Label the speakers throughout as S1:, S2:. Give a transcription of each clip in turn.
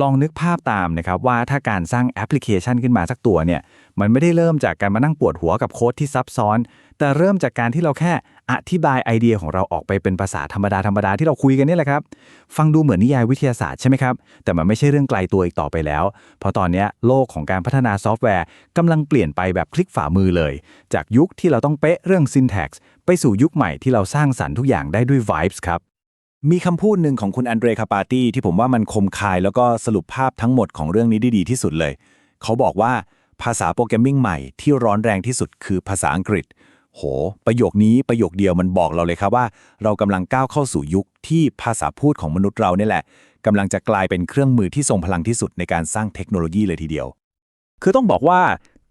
S1: ลองนึกภาพตามนะครับว่าถ้าการสร้างแอปพลิเคชันขึ้นมาสักตัวเนี่ยมันไม่ได้เริ่มจากการมานั่งปวดหัวกับโค้ดที่ซับซ้อน แต่เริ่มจากการที่เราแค่อธิบายไอเดียของเราออกไปเป็นภาษาธรรมดาธรรมดาที่เราคุยกันนี่แหละครับ ฟังดูเหมือนนิยายวิทยาศาสตร์ใช่ไหมครับ แต่มันไม่ใช่เรื่องไกลตัวอีกต่อไปแล้ว เพราะตอนนี้โลกของการพัฒนาซอฟต์แวร์กำลังเปลี่ยนไปแบบคลิกฝ่ามือเลย จากยุคที่เราต้องเป๊ะเรื่อง syntax ไปสู่ยุคใหม่ที่เราสร้างสรรค์ทุกอย่างได้ด้วย vibes ครับ
S2: มีคำพูดหนึ่งของคุณอันเดรคาปาตี้ที่ผมว่ามันคมคายแล้วก็สรุปภาพทั้งหมดของเรื่องนี้ได้ดีที่สุดเลย เขาบอกว่าภาษาโปรแกรมมิ่งใหม่ที่ร้อนแรงที่สุดคือภาษาอังกฤษ โห ประโยคนี้ประโยคเดียวมันบอกเราเลยครับว่า เรากำลังก้าวเข้าสู่ยุคที่ภาษาพูดของมนุษย์เราเนี่ยแหละกำลังจะกลายเป็นเครื่องมือที่ทรงพลังที่สุดในการสร้างเทคโนโลยีเลยทีเดียว
S1: คือต้องบอกว่า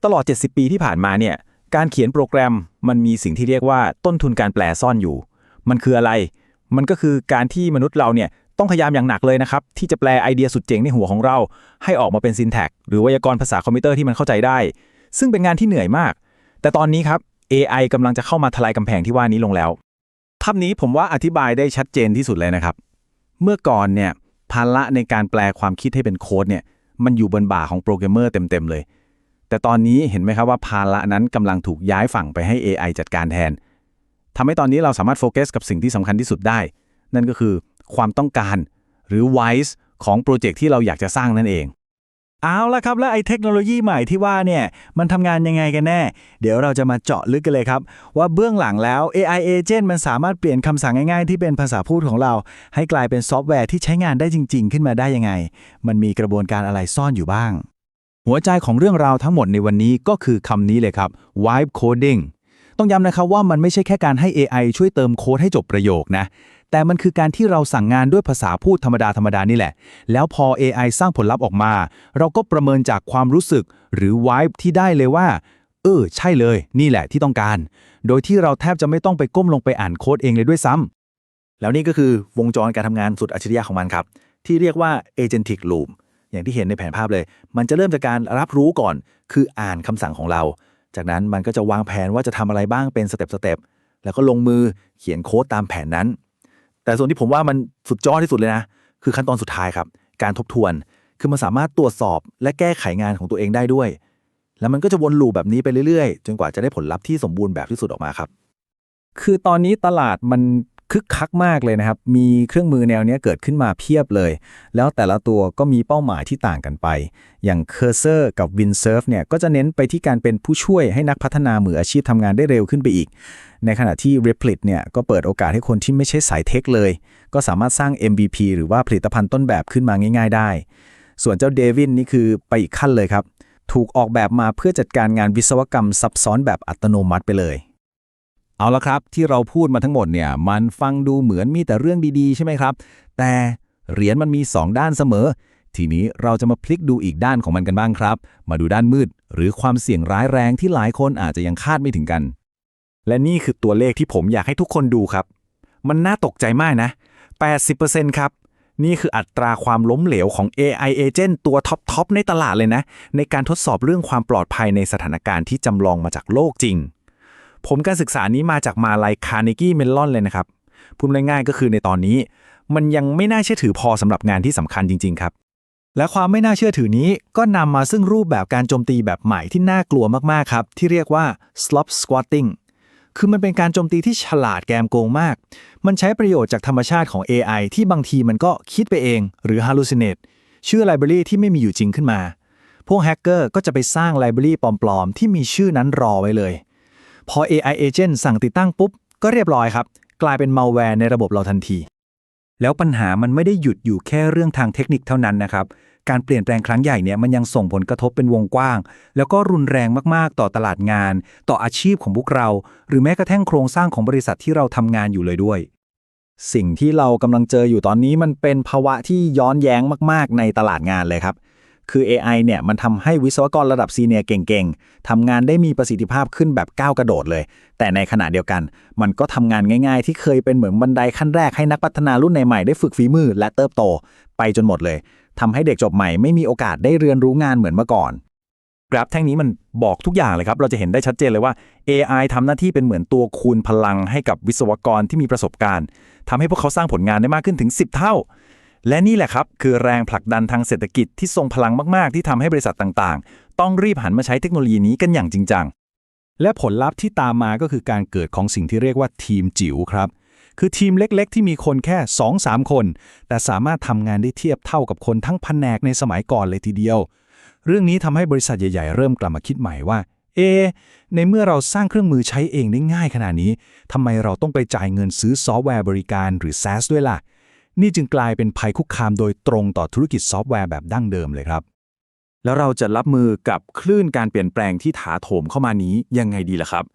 S1: ตลอด 70 ปีที่ผ่านมาเนี่ยการเขียนโปรแกรมมันมีสิ่งที่เรียกว่าต้นทุนการแปลซ่อนอยู่ มันคืออะไร มันก็คือการที่มนุษย์เราเนี่ยต้องพยายามอย่างหนักเลยนะครับ ที่จะแปลไอเดียสุดเจ๋งในหัวของเรา ให้ออกมาเป็นซินแท็กหรือไวยากรณ์ภาษาคอมพิวเตอร์ที่มันเข้าใจได้ ซึ่งเป็นงานที่เหนื่อยมาก แต่ตอนนี้ครับ AI กำลังจะเข้ามาทลายกำแพงที่ว่านี้ลงแล้วภาพนี้ผมว่าอธิบายได้ชัดเจนที่สุดเลยนะครับ เมื่อก่อนเนี่ยภาระในการแปลความคิดให้เป็นโค้ดเนี่ยมันอยู่บนบ่าของโปรแกรมเมอร์เต็มๆเลย แต่ตอนนี้เห็นไหมครับว่าภาระนั้นกำลังถูกย้ายฝั่งไปให้ AI จัดการแทน ทำให้ตอนนี้เราสามารถโฟกัสกับสิ่งที่สำคัญที่สุดได้ นั่นก็คือความต้องการหรือ wise ของโปรเจกต์ที่เราอยากจะสร้างนั่นเอง
S3: เอาละครับ แล้วไอ้เทคโนโลยีใหม่ที่ว่าเนี่ย มันทำงานยังไงกันแน่ เดี๋ยวเราจะมาเจาะลึกกันเลยครับ ว่าเบื้องหลังแล้ว AI agent มันสามารถเปลี่ยนคำสั่งง่ายๆ ที่เป็นภาษาพูดของเรา ให้กลายเป็นซอฟต์แวร์ที่ใช้งานได้จริง ๆ ขึ้นมาได้ยังไง มันมีกระบวนการอะไรซ่อนอยู่บ้าง
S1: หัวใจของเรื่องราวทั้งหมดในวันนี้ก็คือคำนี้เลยครับ vibe coding ต้องย้ำนะครับว่ามันไม่ใช่แค่การให้ AI ช่วยเติมโค้ดให้จบประโยคนะ แต่มันคือการที่เราสั่งงานด้วยภาษาพูดธรรมดาธรรมดานี่แหละ แล้วพอ AI สร้างผลลัพธ์ออกมา เราก็ประเมินจากความรู้สึกหรือ vibe ที่ได้เลยว่า เออ ใช่เลย นี่แหละที่ต้องการ โดยที่เราแทบจะไม่ต้องไปก้มลงไปอ่านโค้ดเองเลยด้วยซ้ำ
S3: แล้วนี่ก็คือวงจรการทำงานสุดอัจฉริยะของมันครับ ที่เรียกว่า agentic loop อย่างที่เห็นในแผนภาพเลย มันจะเริ่มจากการรับรู้ก่อน คืออ่านคำสั่งของเรา จากนั้นมันก็จะวางแผนว่าจะทำอะไรบ้างเป็นสเต็ปสเต็ปแล้วก็ลงมือเขียนโค้ดตามแผนนั้น แต่ส่วนที่ผมว่ามันสุดยอดที่สุดเลยนะ คือขั้นตอนสุดท้ายครับ การทบทวน คือมันสามารถตรวจสอบและแก้ไขงานของตัวเองได้ด้วย แล้วมันก็จะวนลูปแบบนี้ไปเรื่อยๆ จนกว่าจะได้ผลลัพธ์ที่สมบูรณ์แบบที่สุดออกมาครับ
S1: คือตอนนี้ตลาดมัน คึกคักมากเลยนะครับ มีเครื่องมือแนวนี้เกิดขึ้นมาเพียบเลย แล้วแต่ละตัวก็มีเป้าหมายที่ต่างกันไป อย่าง Cursor กับ Windsurf เนี่ยก็จะเน้นไปที่การเป็นผู้ช่วยให้นักพัฒนามืออาชีพทำงานได้เร็วขึ้นไปอีก ในขณะที่ Replit เนี่ยก็เปิดโอกาสให้คนที่ไม่ใช่สายเทคเลย ก็สามารถสร้าง MVP หรือว่าผลิตภัณฑ์ต้นแบบขึ้นมาง่าย ๆ ได้ ส่วนเจ้า Devin นี่คือไปอีกขั้นเลยครับ ถูกออกแบบมาเพื่อจัดการงานวิศวกรรมซับซ้อนแบบอัตโนมัติไปเลย เอาละครับที่เราพูดมาทั้งหมดเนี่ยมันฟังดูเหมือนมีแต่เรื่องดีๆ ใช่ไหมครับ แต่เหรียญมันมี 2 ด้านเสมอ ทีนี้เราจะมาพลิกดูอีกด้านของมันกันบ้างครับ มาดูด้านมืด หรือความเสี่ยงร้ายแรงที่หลายคนอาจจะยังคาดไม่ถึงกัน
S3: และนี่คือตัวเลขที่ผมอยากให้ทุกคนดูครับ มันน่าตกใจมากนะ 80%ครับ นี่คืออัตราความล้มเหลวของ AI agent ตัวท็อปๆในตลาดเลยนะ ในการทดสอบเรื่องความปลอดภัยในสถานการณ์ที่จำลองมาจากโลกจริง ผมการศึกษานี้มาจากมาลัยคาร์เนกี้เมลลอนเลยนะครับพูดง่ายๆก็คือในตอนนี้ มันยังไม่น่าเชื่อถือพอสำหรับงานที่สำคัญจริง ๆ ครับ และความไม่น่าเชื่อถือนี้ก็นำมาซึ่งรูปแบบการโจมตีแบบใหม่ที่น่ากลัวมากๆครับ ที่เรียกว่า slop squatting คือมันเป็นการโจมตีที่ฉลาดแกมโกงมาก มันใช้ประโยชน์จากธรรมชาติของ AI ที่บางทีมันก็คิดไปเอง หรือ hallucinate ชื่อไลบรารีที่ไม่มีอยู่จริงขึ้นมา พวกแฮกเกอร์ก็จะไปสร้างไลบรารีปลอม ๆ ที่มีชื่อนั้นรอไว้เลย พอ AI agent สั่งติดตั้งปุ๊บ ก็เรียบร้อยครับ กลายเป็น malware ในระบบเราทันที
S1: แล้วปัญหามันไม่ได้หยุดอยู่แค่เรื่องทางเทคนิคเท่านั้นนะครับ การเปลี่ยนแปลงครั้งใหญ่เนี่ยมันยังส่งผลกระทบเป็นวงกว้าง แล้วก็รุนแรงมากๆ ต่อตลาดงาน ต่ออาชีพของพวกเรา หรือแม้กระทั่งโครงสร้างของบริษัทที่เราทำงานอยู่เลยด้วย สิ่งที่เรากำลังเจออยู่ตอนนี้มันเป็นภาวะที่ย้อนแย้งมาก ๆ ในตลาดงานเลยครับ คือ AI เนี่ยมันทำให้วิศวกรระดับซีเนียร์เก่งๆทำงานได้มีประสิทธิภาพขึ้นแบบก้าวกระโดดเลย แต่ในขณะเดียวกัน มันก็ทำงานง่ายๆ ที่เคยเป็นเหมือนบันไดขั้นแรกให้นักพัฒนารุ่นใหม่ๆได้ฝึกฝีมือและเติบโต ไปจนหมดเลยทำให้เด็กจบใหม่ไม่มีโอกาสได้เรียนรู้งานเหมือนเมื่อก่อนกราฟแท่งนี้มันบอกทุกอย่างเลยครับ เราจะเห็นได้ชัดเจนเลยว่า AI ทำหน้าที่เป็นเหมือนตัวคูณพลังให้กับวิศวกรที่มีประสบการณ์ทำให้พวกเขาสร้างผลงานได้มากขึ้นถึง 10 เท่า
S3: และนี่แหละครับ คือแรงผลักดันทางเศรษฐกิจที่ทรงพลังมากๆ ที่ทำให้บริษัทต่างๆ ต้องรีบหันมาใช้เทคโนโลยีนี้กันอย่างจริงจัง และผลลัพธ์ที่ตามมาก็คือการเกิดของสิ่งที่เรียกว่าทีมจิ๋วครับ คือทีมเล็กๆ ที่มีคนแค่ 2-3 คน แต่สามารถทำงานได้เทียบเท่ากับคนทั้งแผนกในสมัยก่อนเลยทีเดียว เรื่องนี้ทำให้บริษัทใหญ่ๆ เริ่มกลับมาคิดใหม่ว่าเอ ในเมื่อเราสร้างเครื่องมือใช้เองได้ง่ายขนาดนี้ ทำไมเราต้องไปจ่ายเงินซื้อซอฟต์แวร์บริการหรือ SaaS ด้วยล่ะ นี่จึงกลายเป็นภัยคุกคามโดยตรงต่อธุรกิจซอฟต์แวร์แบบดั้งเดิมเลยครับ
S2: แล้วเราจะรับมือกับคลื่นการเปลี่ยนแปลงที่ถาโถมเข้ามานี้ยังไงดีล่ะครับ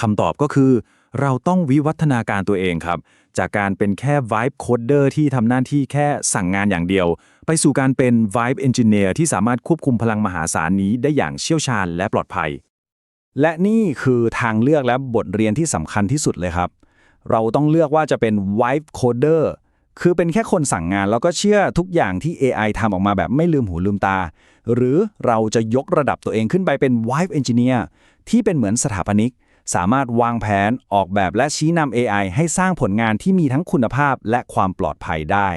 S2: คำตอบก็คือ เราต้องวิวัฒนาการตัวเองครับ จากการเป็นแค่ vibe coder ที่ทำหน้าที่แค่สั่งงานอย่างเดียว ไปสู่การเป็น vibe engineer ที่สามารถควบคุมพลังมหาศาลนี้ได้อย่างเชี่ยวชาญและปลอดภัย
S3: และนี่คือทางเลือกและบทเรียนที่สำคัญที่สุดเลยครับ เราต้องเลือกว่าจะเป็น vibe coder คือเป็นแค่คนสั่งงานแล้วก็เชื่อทุกอย่างที่ AI ทำออกมาแบบไม่ลืมหูลืมตา หรือเราจะยกระดับตัวเองขึ้นไปเป็น vibe engineer ที่เป็นเหมือนสถาปนิก สามารถวางแผนออกแบบและชี้นำ AI ให้สร้างผลงานที่มีทั้งคุณภาพและความปลอดภัยได้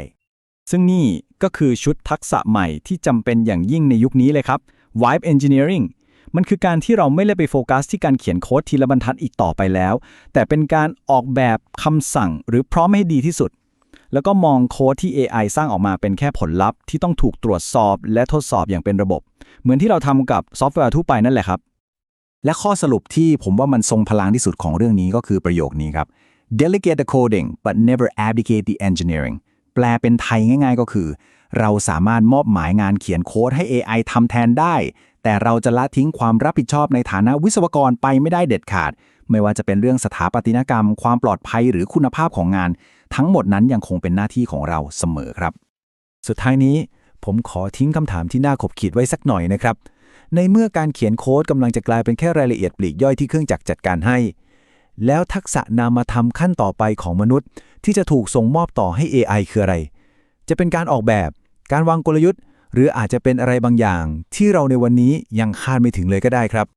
S3: ซึ่งนี่ก็คือชุดทักษะใหม่ที่จำเป็นอย่างยิ่งในยุคนี้เลยครับ Vibe Engineering มันคือการที่เราไม่ได้ไปโฟกัสที่การเขียนโค้ดทีละบรรทัดอีกต่อไปแล้ว แต่เป็นการออกแบบคำสั่งหรือพร้อมให้ดีที่สุด แล้วก็มองโค้ดที่ AI สร้างออกมาเป็นแค่ผลลัพธ์ที่ต้องถูกตรวจสอบและทดสอบอย่างเป็นระบบ เหมือนที่เราทำกับซอฟต์แวร์ทั่วไปนั่นแหละครับ
S1: และข้อสรุปที่ผมว่ามันทรงพลังที่สุดของเรื่องนี้ก็คือประโยคนี้ครับ delegate the coding but never abdicate the engineering แปลเป็นไทยง่าย ๆ ก็คือ เราสามารถมอบหมายงานเขียนโค้ดให้ AI ทำแทนได้ แต่เราจะละทิ้งความรับผิดชอบในฐานะวิศวกรไปไม่ได้เด็ดขาด ไม่ว่าจะเป็นเรื่องสถาปัตยกรรม ความปลอดภัยหรือคุณภาพของงาน ทั้งหมดนั้นยังคงเป็นหน้าที่ของเราเสมอครับ สุดท้ายนี้ผมขอทิ้งคำถามที่น่าขบขีดไว้สักหน่อยนะครับ ในเมื่อการเขียนโค้ดกำลังจะกลายเป็นแค่รายละเอียดปลีกย่อยที่เครื่องจักรจัดการให้ แล้วทักษะนามธรรมขั้นต่อไปของมนุษย์ ที่จะถูกส่งมอบต่อให้ AI คืออะไร จะเป็นการออกแบบ การวางกลยุทธ์ หรืออาจจะเป็นอะไรบางอย่าง ที่เราในวันนี้ยังคาดไม่ถึงเลยก็ได้ครับ